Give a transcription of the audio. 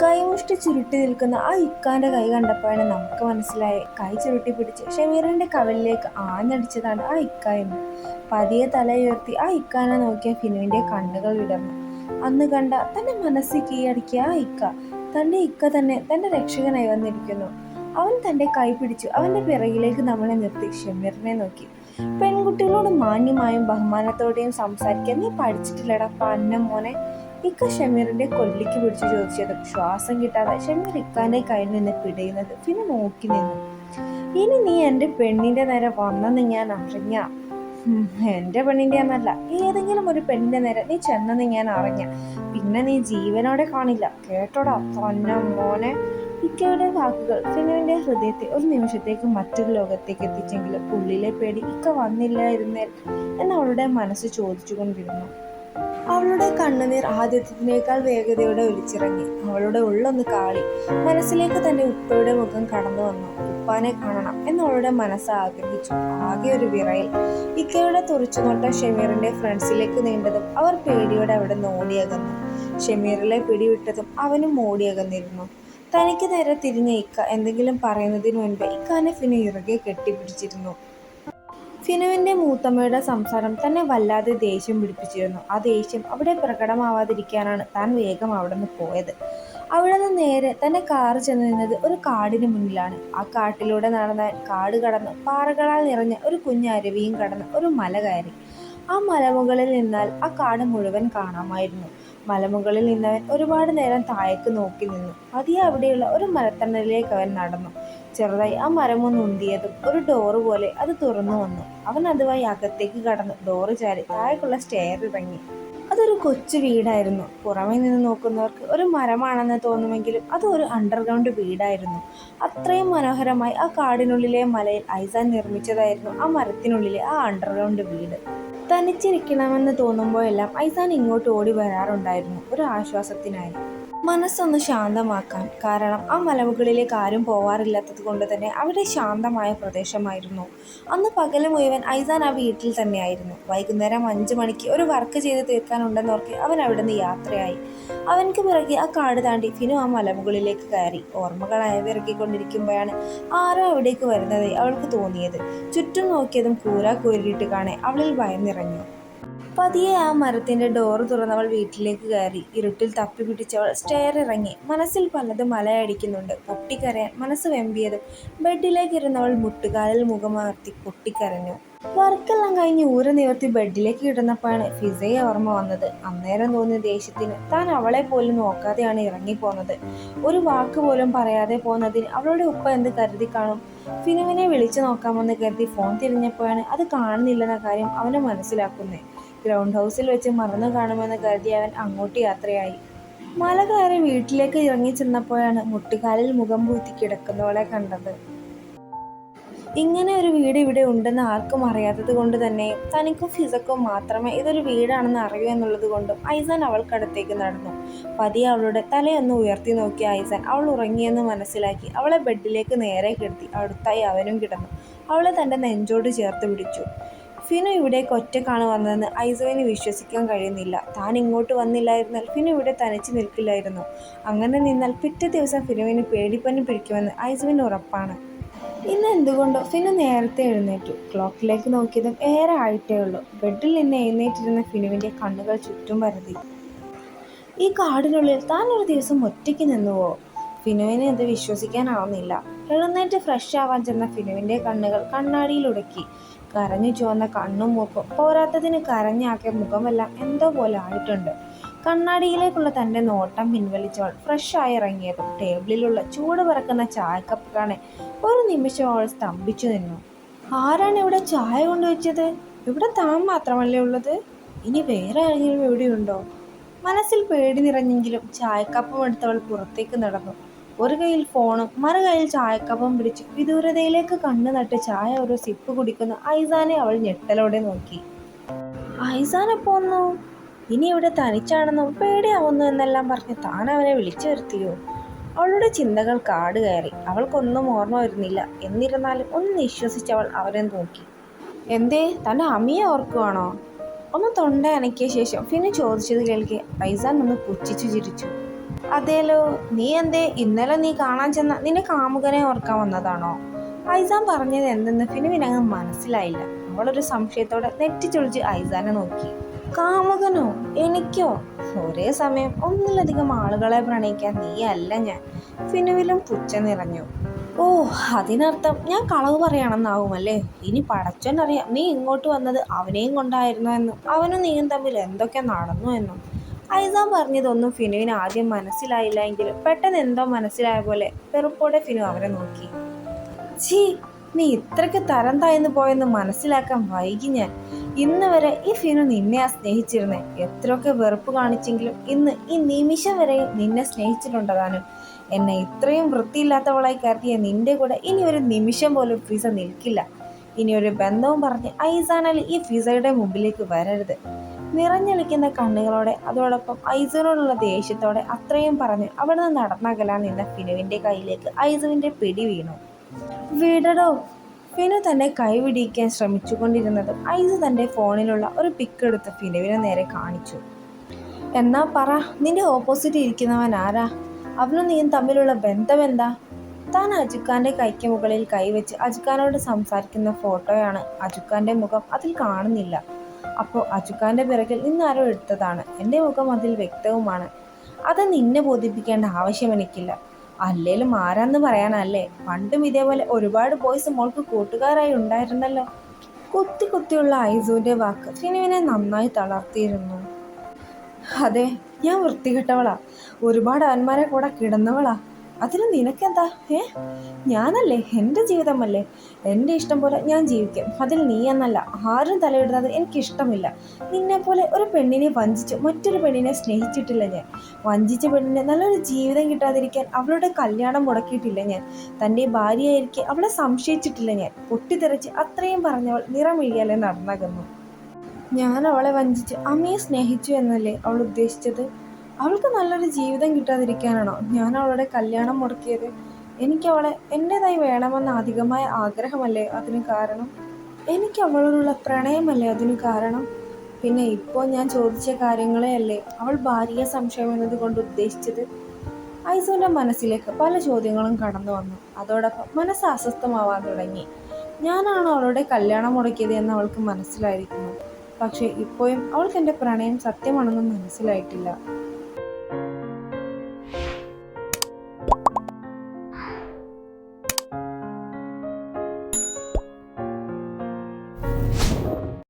കൈമുഷ്ടി ചുരുട്ടി നിൽക്കുന്ന ആ ഇക്കാന്റെ കൈ കണ്ടപ്പോഴാണ് നമുക്ക് മനസ്സിലായി കൈ ചുരുട്ടി പിടിച്ച് ഷമീറിന്റെ കവലിലേക്ക് ആഞ്ഞടിച്ചതാണ് ആ ഇക്ക എന്ന് പതിയെ തലയുയർത്തി ആ ഇക്കാനെ നോക്കിയ ഫിനുവിന്റെ കണ്ണുകൾ വിടർന്നു. അന്ന് കണ്ട തന്റെ മനസ്സിൽ കീഴടക്കിയ ആ ഇക്ക തന്റെ ഇക്ക തന്നെ തന്റെ രക്ഷകനായി വന്നിരിക്കുന്നു. അവൻ തന്റെ കൈ പിടിച്ചു അവന്റെ പിറകിലേക്ക് നമ്മളെ നിർത്തി ഷമീറിനെ നോക്കി. പെൺകുട്ടികളോട് മാന്യമായും ബഹുമാനത്തോടെയും സംസാരിക്കാൻ നീ പഠിച്ചിട്ടില്ലടാ പന്ന മോനെ. ഇക്ക ഷമീറിന്റെ കൊല്ലിക്ക് പിടിച്ചു ചോദിച്ചതും. ശ്വാസം കിട്ടാതെ ഷമീർ ഇക്കാന്റെ കയ്യിൽ നിന്ന് പിടയുന്നത് പിന്നെ നോക്കി നിന്നു. ഇനി നീ എന്റെ പെണ്ണിന്റെ നേരെ വന്നെന്ന് ഞാൻ അറിഞ്ഞ? എന്റെ പെണ്ണിന്റെ എന്നല്ല ഏതെങ്കിലും ഒരു പെണ്ണിന്റെ നേരെ നീ ചെന്നെന്ന് ഞാൻ അറിഞ്ഞ? പിന്നെ നീ ജീവനോടെ കാണില്ല. കേട്ടോടാ പൊന്ന മോനെ. ഇക്കയുടെ വാക്കുകൾ ഫിനുവിന്റെ ഹൃദയത്തെ ഒരു നിമിഷത്തേക്ക് മറ്റൊരു ലോകത്തേക്ക് എത്തിച്ചെങ്കിലും ഉള്ളിലെ പേടി ഇക്ക വന്നില്ലായിരുന്നേൽ എന്ന് അവളുടെ മനസ്സ് ചോദിച്ചുകൊണ്ടിരുന്നു. അവളുടെ കണ്ണുനീർ ആദ്യത്തിനേക്കാൾ വേഗതയോടെ ഒലിച്ചിറങ്ങി. അവളുടെ ഉള്ളൊന്ന് കാളി. മനസ്സിലേക്ക് തന്നെ ഉപ്പയുടെ മുഖം കടന്നു വന്നു. ഉപ്പാനെ കാണണം എന്ന് അവളുടെ മനസ്സ് ആഗ്രഹിച്ചു. ആകെ ഒരു വിറയിൽ. ഇക്കയുടെ തുറച്ചുനോട്ട ഷമീറിന്റെ ഫ്രണ്ട്സിലേക്ക് നീണ്ടതും അവർ പേടിയോടെ അവിടെ നോടിയകന്നു. ഷമീറിലെ പിടിവിട്ടതും അവനും ഓടിയകന്നിരുന്നു തനിക്ക് നേരെ തിരിഞ്ഞ ഇക്ക എന്തെങ്കിലും പറയുന്നതിന് മുൻപ് ഇക്കാനെ ഫിനു ഇറുകെ കെട്ടിപ്പിടിച്ചിരുന്നു. ഫിനുവിന്റെ മൂത്തമ്മയുടെ സംസാരം തന്നെ വല്ലാതെ ദേഷ്യം പിടിപ്പിച്ചിരുന്നു. ആ ദേഷ്യം അവിടെ പ്രകടമാവാതിരിക്കാനാണ് താൻ വേഗം അവിടെ നിന്ന് പോയത്. അവിടെ നിന്ന് നേരെ തന്നെ കാർ ചെന്ന് നിന്നത് ഒരു കാടിന് മുന്നിലാണ്. ആ കാട്ടിലൂടെ നടന്ന കാട് കടന്ന് പാറകളാൽ നിറഞ്ഞ ഒരു കുഞ്ഞരുവിയും കടന്ന് ഒരു മല കയറി. ആ മലമുകളിൽ നിന്നാൽ ആ കാട് മുഴുവൻ കാണാമായിരുന്നു. മലമുകളിൽ നിന്നവൻ ഒരുപാട് നേരം താഴേക്ക് നോക്കി നിന്നു. പതിയെ അവിടെയുള്ള ഒരു മരത്തണലിലേക്ക് അവൻ നടന്നു. ചെറുതായി ആ മരമൊന്ന് ഉന്തിയതും ഒരു ഡോറ് പോലെ അത് തുറന്നു വന്നു. അവൻ അതുമായി അകത്തേക്ക് കടന്നു ഡോറ് ചാരി താഴേക്കുള്ള സ്റ്റെയർ ഇറങ്ങി. അതൊരു കൊച്ചു വീടായിരുന്നു. പുറമേ നിന്ന് നോക്കുന്നവർക്ക് ഒരു മരമാണെന്ന് തോന്നുമെങ്കിലും അത് ഒരു അണ്ടർഗ്രൗണ്ട് വീടായിരുന്നു. അത്രയും മനോഹരമായി ആ കാടിനുള്ളിലെ മലയിൽ ഐസാൻ നിർമ്മിച്ചതായിരുന്നു ആ മരത്തിനുള്ളിലെ ആ അണ്ടർഗ്രൗണ്ട് വീട്. തനിച്ചിരിക്കണമെന്ന് തോന്നുമ്പോഴെല്ലാം ഐസാൻ ഇങ്ങോട്ട് ഓടി വരാറുണ്ടായിരുന്നു ഒരു ആശ്വാസത്തിനായി. മനസ്സൊന്ന് ശാന്തമാക്കാൻ. കാരണം ആ മലമുകളിലേക്ക് ആരും പോവാറില്ലാത്തത് കൊണ്ട് തന്നെ അവിടെ ശാന്തമായ പ്രദേശമായിരുന്നു. അന്ന് പകൽ മുഴുവൻ ഐസാൻ ആ വീട്ടിൽ തന്നെയായിരുന്നു. വൈകുന്നേരം അഞ്ചു മണിക്ക് ഒരു വർക്ക് ചെയ്ത് തീർക്കാനുണ്ടെന്നോർക്കെ അവൻ അവിടെ നിന്ന് യാത്രയായി. അവൻക്ക് പിറകെ ആ കാട് താണ്ടി ഫിനു ആ മലമുകളിലേക്ക് കയറി. ഓർമ്മകൾ അയവിറക്കിക്കൊണ്ടിരിക്കുമ്പോഴാണ് ആരോ അവിടേക്ക് വരുന്നതായി അവൾക്ക് തോന്നിയത്. ചുറ്റും നോക്കിയതും കൂരാ കോരിയിട്ട് കാണെ അവളിൽ ഭയം നിറഞ്ഞു പതിയെ ആ മരത്തിന്റെ ഡോറ് തുറന്നവൾ വീട്ടിലേക്ക് കയറി. ഇരുട്ടിൽ തപ്പി പിടിച്ചവൾ സ്റ്റെയർ ഇറങ്ങി. മനസ്സിൽ പലതും മലയടിക്കുന്നുണ്ട് പൊട്ടിക്കരയാൻ മനസ്സ് വെമ്പിയതും. ബെഡിലേക്ക് ഇരുന്നവൾ മുട്ടുകാലിൽ മുഖമർത്തി പൊട്ടിക്കരഞ്ഞു. വർക്കെല്ലാം കഴിഞ്ഞ് ഊര നിവർത്തി ബെഡിലേക്ക് കിടന്നപ്പോഴാണ് ഫിസയെ ഓർമ്മ വന്നത്. അന്നേരം തോന്നിയ ദേഷ്യത്തിന് താൻ അവളെ പോലും നോക്കാതെയാണ് ഇറങ്ങിപ്പോന്നത്. ഒരു വാക്ക് പോലും പറയാതെ പോന്നതിന് അവളുടെ ഉപ്പ എന്ത് കരുതി കാണും? ഫിനുവിനെ വിളിച്ചു നോക്കാമെന്ന് കരുതി ഫോൺ തിരിഞ്ഞപ്പോഴാണ് അത് കാണുന്നില്ലെന്ന കാര്യം അവനെ മനസ്സിലാക്കുന്നത്. ഗ്രൗണ്ട് ഹൗസിൽ വെച്ച് മറന്നു കാണുമെന്ന് കരുതി അവൻ അങ്ങോട്ട് യാത്രയായി. മല കയറി വീട്ടിലേക്ക് ഇറങ്ങി ചെന്നപ്പോഴാണ് മുട്ടുകാലിൽ മുഖം പൂത്തി കിടക്കുന്നവളെ കണ്ടത്. ഇങ്ങനെ ഒരു വീട് ഇവിടെ ഉണ്ടെന്ന് ആർക്കും അറിയാത്തത് കൊണ്ട് തന്നെ തനിക്കും ഫിസക്കും മാത്രമേ ഇതൊരു വീടാണെന്ന് അറിയൂ എന്നുള്ളത് കൊണ്ടും ഐസാൻ അവൾക്കടുത്തേക്ക് നടന്നു. പതിയെ അവളുടെ തലയൊന്ന് ഉയർത്തി നോക്കി ഐസാൻ അവൾ ഉറങ്ങിയെന്ന് മനസ്സിലാക്കി അവളെ ബെഡിലേക്ക് നേരെ കിടത്തി. അടുത്തായി അവനും കിടന്നു. അവളെ തന്റെ നെഞ്ചോട് ചേർത്ത് പിടിച്ചു. ഫിനു ഇവിടേക്ക് ഒറ്റക്കാണ് വന്നതെന്ന് ഐസോവിന് വിശ്വസിക്കാൻ കഴിയുന്നില്ല. താൻ ഇങ്ങോട്ട് വന്നില്ലായിരുന്നാൽ ഫിനു ഇവിടെ തനിച്ച് നിൽക്കില്ലായിരുന്നു. അങ്ങനെ നിന്നാൽ പിറ്റേ ദിവസം ഫിനുവിന് പേടിപ്പനി പിടിക്കുമെന്ന് ഐസോവിന് ഉറപ്പാണ്. ഇന്ന് എന്തുകൊണ്ടോ ഫിനു നേരത്തെ എഴുന്നേറ്റു. ക്ലോക്കിലേക്ക് നോക്കിയതും ഏറെ ആയിട്ടേ ഉള്ളൂ. ബെഡിൽ നിന്ന് എഴുന്നേറ്റിരുന്ന ഫിനുവിന്റെ കണ്ണുകൾ ചുറ്റും പരതി. ഈ കാടിനുള്ളിൽ താൻ ഒരു ദിവസം ഒറ്റയ്ക്ക് നിന്നുവോ? ഫിനുവിന് ഇത് വിശ്വസിക്കാനാവുന്നില്ല. എഴുന്നേറ്റ് ഫ്രഷ് ആവാൻ ചെന്ന ഫിനുവിന്റെ കണ്ണുകൾ കണ്ണാടിയിൽ ഉടക്കി. കരഞ്ഞു ചുവന്ന കണ്ണും മൂക്കും പോരാത്തതിന് കരഞ്ഞാക്കിയ മുഖമെല്ലാം എന്തോ പോലെ ആയിട്ടുണ്ട്. കണ്ണാടിയിലേക്കുള്ള തന്റെ നോട്ടം പിൻവലിച്ചവൾ ഫ്രഷായി ഇറങ്ങിയതും ടേബിളിലുള്ള ചൂട് പറക്കുന്ന ചായക്കപ്പ് കാണെ ഒരു നിമിഷം അവൾ സ്തംഭിച്ചു നിന്നു. ആരാണ് ഇവിടെ ചായ കൊണ്ടുവച്ചത്? ഇവിടെ താൻ മാത്രമല്ലേ ഉള്ളത്? ഇനി വേറെ ആരെങ്കിലും എവിടെയുണ്ടോ മനസ്സിൽ പേടി നിറഞ്ഞെങ്കിലും ചായക്കപ്പം എടുത്തവൾ പുറത്തേക്ക് നടന്നു. ഒരു കയ്യിൽ ഫോണും മറു കയ്യിൽ ചായക്കപ്പം പിടിച്ച് വിദൂരതയിലേക്ക് കണ്ണു നട്ട് ചായ ഒരു സിപ്പ് കുടിക്കുന്ന ഐസാനെ അവൾ ഞെട്ടലോടെ നോക്കി. ഐസാൻ പോന്നു ഇനി ഇവിടെ തനിച്ചാണെന്നും പേടിയാവുന്നു എന്നെല്ലാം പറഞ്ഞ് താൻ അവനെ വിളിച്ചു വരുത്തിയോ? അവളുടെ ചിന്തകൾ കാട് കയറി. അവൾക്കൊന്നും ഓർമ്മ വരുന്നില്ല. എന്നിരുന്നാലും ഒന്ന് വിശ്വസിച്ച് അവൾ അവരെ നോക്കി. എന്തേ തന്റെ അമ്മിയെ ഓർക്കുവാണോ? ഒന്ന് തൊണ്ട അനക്കിയ ശേഷം പിന്നെ ചോദിച്ചത് കേൾക്കെ. ഐസാൻ ഒന്ന് പുച്ഛിച്ചു ചിരിച്ചു. അതേലോ നീ എന്തേ ഇന്നലെ നീ കാണാൻ ചെന്ന നിന്റെ കാമുകനെ ഓർക്കാൻ വന്നതാണോ? ഐസാൻ പറഞ്ഞത് എന്തെന്ന് ഫിനുവിനങ്ങ് മനസ്സിലായില്ല. അവളൊരു സംശയത്തോടെ നെറ്റിച്ചൊളിച്ച് ഐസാനെ നോക്കി. കാമുകനോ? എനിക്കോ? ഒരേ സമയം ഒന്നിലധികം ആളുകളെ പ്രണയിക്കാൻ നീ അല്ല ഞാൻ. ഫിനുവിലും പുച്ച നിറഞ്ഞു. ഓ അതിനർത്ഥം ഞാൻ കളവ് പറയണമെന്നാവുമല്ലേ ഇനി പടച്ചോനറിയാം നീ ഇങ്ങോട്ട് വന്നത് അവനെയും കൊണ്ടായിരുന്നു എന്നും അവനും നീയും തമ്മിൽ എന്തൊക്കെ നടന്നു എന്നും. ഐസാൻ പറഞ്ഞതൊന്നും ഫിനുവിന് ആദ്യം മനസ്സിലായില്ല എങ്കിലും പെട്ടെന്ന് എന്തോ മനസ്സിലായ പോലെ വെറുപ്പോടെ ഫിനു അവരെ നോക്കി. ചീ നീ ഇത്രയ്ക്ക് തരം താഴ്ന്നു പോയെന്ന് മനസ്സിലാക്കാൻ വൈകി ഞാൻ. ഇന്ന് വരെ ഈ ഫിനു നിന്നെ ആ സ്നേഹിച്ചിരുന്നേ. എത്രയൊക്കെ വെറുപ്പ് കാണിച്ചെങ്കിലും ഇന്ന് ഈ നിമിഷം വരെ നിന്നെ സ്നേഹിച്ചിട്ടുണ്ടതാനും എന്നെ ഇത്രയും വൃത്തിയില്ലാത്തവളായി കരുതിയ നിന്റെ കൂടെ ഇനി ഒരു നിമിഷം പോലും ഫിസ നിൽക്കില്ല. ഇനി ഒരു ബന്ധവും പറഞ്ഞ് ഐസാനലി ഈ ഫിസയുടെ മുമ്പിലേക്ക് വരരുത്. നിറഞ്ഞൊലിക്കുന്ന കണ്ണുകളോടെ അതോടൊപ്പം ഐസുവിനോടുള്ള ദേഷ്യത്തോടെ അത്രയും പറഞ്ഞ് അവിടുന്ന് നടന്നകലാൻ നിന്ന ഫിനുവിന്റെ കയ്യിലേക്ക് ഐസുവിന്റെ പിടി വീണു. വീടടോ ഫിനു തന്നെ കൈവിടിയിക്കാൻ ശ്രമിച്ചുകൊണ്ടിരുന്നതും ഐസു തന്റെ ഫോണിലുള്ള ഒരു പിക്ക് എടുത്ത് ഫിനുവിനെ നേരെ കാണിച്ചു. എന്നാ പറ നിന്റെ ഓപ്പോസിറ്റ് ഇരിക്കുന്നവൻ ആരാ? അവനും നീയും തമ്മിലുള്ള ബന്ധം എന്താ? താൻ അജുക്കാന്റെ കൈക്ക് മുകളിൽ കൈവച്ച് അജുക്കാനോട് സംസാരിക്കുന്ന ഫോട്ടോയാണ് അജുക്കാന്റെ മുഖം അതിൽ കാണുന്നില്ല. അപ്പോൾ അജുക്കാന്റെ പിറകിൽ നിന്നാരോ എടുത്തതാണ്. എന്റെ മുഖം അതിൽ വ്യക്തവുമാണ്. അത് നിന്നെ ബോധിപ്പിക്കേണ്ട ആവശ്യം എനിക്കില്ല. അല്ലേലും ആരാന്ന് പറയാനല്ലേ? പണ്ടും ഇതേപോലെ ഒരുപാട് ബോയ്സ് മോൾക്ക് കൂട്ടുകാരായി ഉണ്ടായിരുന്നല്ലോ. കുത്തി കുത്തിയുള്ള ഐസൂന്റെ വാക്ക് ഫിനുവിനെ നന്നായി തളർത്തിയിരുന്നു. അതെ ഞാൻ വൃത്തികെട്ടവളാ. ഒരുപാട് ആന്മാരെ കൂടെ കിടന്നവളാ. അതിന് നിനക്കെന്താ? ഏ? ഞാനല്ലേ എന്റെ ജീവിതമല്ലേ? എന്റെ ഇഷ്ടം പോലെ ഞാൻ ജീവിക്കും. അതിൽ നീ എന്നല്ല ആരും തലയിടുന്നത് എനിക്കിഷ്ടമില്ല. നിന്നെപ്പോലെ ഒരു പെണ്ണിനെ വഞ്ചിച്ച് മറ്റൊരു പെണ്ണിനെ സ്നേഹിച്ചിട്ടില്ല ഞാൻ. വഞ്ചിച്ച പെണ്ണിനെ നല്ലൊരു ജീവിതം കിട്ടാതിരിക്കാൻ അവളുടെ കല്യാണം മുടക്കിയിട്ടില്ല ഞാൻ. തന്റെ ഭാര്യയായിരിക്കെ അവളെ സംശയിച്ചിട്ടില്ല ഞാൻ. പൊട്ടിത്തെറിച്ച് അത്രയും പറഞ്ഞവൾ നിറമിഴിയാലെ നടന്നകന്നു. ഞാൻ അവളെ വഞ്ചിച്ച് അമ്മയെ സ്നേഹിച്ചു എന്നല്ലേ അവൾ ഉദ്ദേശിച്ചത്? അവൾക്ക് നല്ലൊരു ജീവിതം കിട്ടാതിരിക്കാനാണോ? ഞാൻ അവളുടെ കല്യാണം മുടക്കിയത്. എനിക്ക് അവളെ എന്റെതായി വേണമെന്ന അധികമായ ആഗ്രഹമല്ലേ അതിന് കാരണം? എനിക്ക് അവളോടുള്ള പ്രണയമല്ലേ അതിന് കാരണം? പിന്നെ ഇപ്പോൾ ഞാൻ ചോദിച്ച കാര്യങ്ങളെ അല്ലേ അവൾ ഭാര്യ സംശയം എന്നതുകൊണ്ട് ഉദ്ദേശിച്ചത്? ഐസുവിന്റെ മനസ്സിലേക്ക് പല ചോദ്യങ്ങളും കടന്നു വന്നു. അതോടൊപ്പം മനസ്സ് അസ്വസ്ഥമാവാൻ തുടങ്ങി. ഞാനാണ് അവളുടെ കല്യാണം മുടക്കിയത് എന്ന് അവൾക്ക് മനസ്സിലായിരിക്കുന്നു. പക്ഷേ ഇപ്പോഴും അവൾക്ക് എന്റെ പ്രണയം സത്യമാണെന്ന് മനസ്സിലായിട്ടില്ല.